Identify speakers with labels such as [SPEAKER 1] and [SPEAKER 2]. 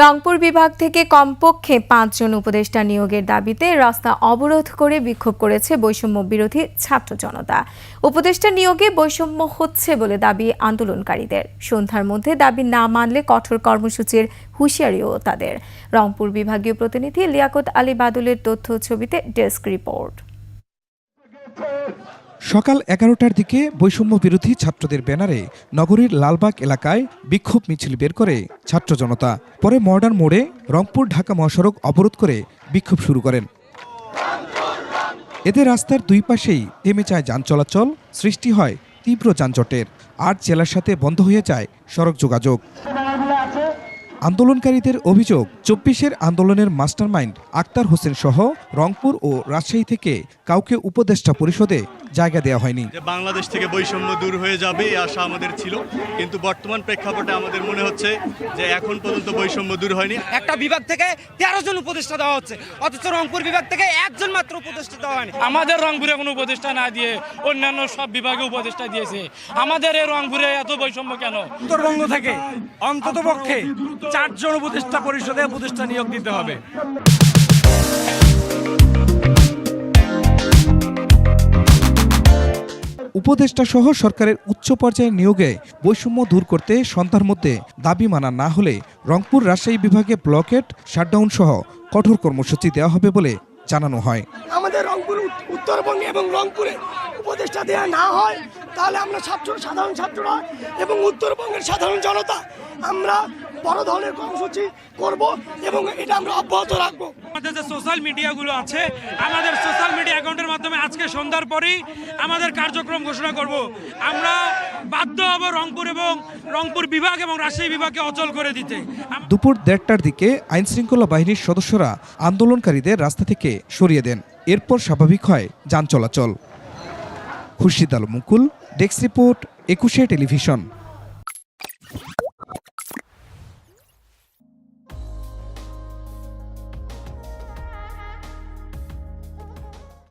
[SPEAKER 1] রংপুর বিভাগ থেকে কমপক্ষে পাঁচজন উপদেষ্টা নিয়োগের দাবিতে রাস্তা অবরোধ করে বিক্ষোভ করেছে বৈষম্য বিরোধী ছাত্র জনতা। উপদেষ্টা নিয়োগে বৈষম্য হচ্ছে বলে দাবি আন্দোলনকারীদের। সন্ধ্যার মধ্যে দাবি না মানলে কঠোর কর্মসূচির হুঁশিয়ারিও তাদের। রংপুর বিভাগীয় প্রতিনিধি লিয়াকত আলী বাদুলের তথ্য ছবিতে ডেস্ক রিপোর্ট।
[SPEAKER 2] সকাল এগারোটার দিকে বৈষম্য বিরোধী ছাত্রদের ব্যানারে নগরীর লালবাগ এলাকায় বিক্ষোভ মিছিল বের করে ছাত্র জনতা। পরে মডার্ন মোড়ে রংপুর ঢাকা মহাসড়ক অবরোধ করে বিক্ষোভ শুরু করেন। এতে রাস্তার দুই পাশেই থেমে যায় যান চলাচল সৃষ্টি হয় তীব্র যানজটের। আর জেলার সাথে বন্ধ হয়ে যায় সড়ক যোগাযোগ। আন্দোলনকারীদের অভিযোগ, চব্বিশের আন্দোলনের মাস্টারমাইন্ড আক্তার হোসেন সহ রংপুর ও রাজশাহী থেকে কাউকে উপদেষ্টা পরিষদে জায়গা দেওয়া হয়নি।
[SPEAKER 3] বাংলাদেশ থেকে বৈষম্য দূর হয়ে যাবে এই আশা আমাদের ছিল কিন্তু বর্তমান প্রেক্ষাপটে আমাদের মনে হচ্ছে যে এখন পর্যন্ত বৈষম্য দূর হয়নি।
[SPEAKER 4] একটা বিভাগ থেকে তেরো জন উপদেষ্টা দেওয়া হচ্ছে অথচ রংপুর বিভাগ থেকে একজন মাত্র উপদেষ্টা দেওয়া হয়নি।
[SPEAKER 5] আমাদের রংপুরে কোনো উপদেষ্টা না দিয়ে অন্যান্য সব বিভাগে উপদেষ্টা দিয়েছে। আমাদের এই রংপুরে এত বৈষম্য কেন?
[SPEAKER 6] উত্তরবঙ্গ থেকে অন্তত পক্ষে চারজন উপদেষ্টা পরিষদে উপদেষ্টা নিয়োগ দিতে হবে।
[SPEAKER 2] উপদেষ্টা সহ সরকারের উচ্চ পর্যায়ের নিয়োগে বৈষম্য দূর করতে সন্ধ্যার মধ্যে দাবি মানা না হলে রংপুর রাজশাহী বিভাগে ব্লকেট শাটডাউন সহ কঠোর কর্মসূচি দেওয়া হবে বলে জানানো হয়।
[SPEAKER 7] আমাদের রংপুর উত্তরবঙ্গে এবং রংপুরে উপদেষ্টা দেওয়া না হয় তাহলে আমরা ছাত্র সাধারণ ছাত্ররা এবং উত্তরবঙ্গের সাধারণ জনতা আমরা বড় ধরনের কর্মসূচি করব এবং এটা আমরা অব্যাহত রাখব।
[SPEAKER 5] আমাদের যে সোশ্যাল মিডিয়াগুলো আছে আমাদের সোশ্যাল মিডিয়া সন্ধ্যার পরেই আমাদের কার্যক্রম ঘোষণা করব। আমরা বাধ্য হব রংপুর এবং রংপুর বিভাগ এবং রাজশাহী বিভাগকে অচল করে দিতে।
[SPEAKER 2] দুপুর দেড়টার দিকে আইনশৃঙ্খলা বাহিনীর সদস্যরা আন্দোলনকারীদের রাস্তা থেকে সরিয়ে দেন। এরপর স্বাভাবিক হয় যান চলাচল। Khurshid Al Mukul, desk report, Ekushey Television.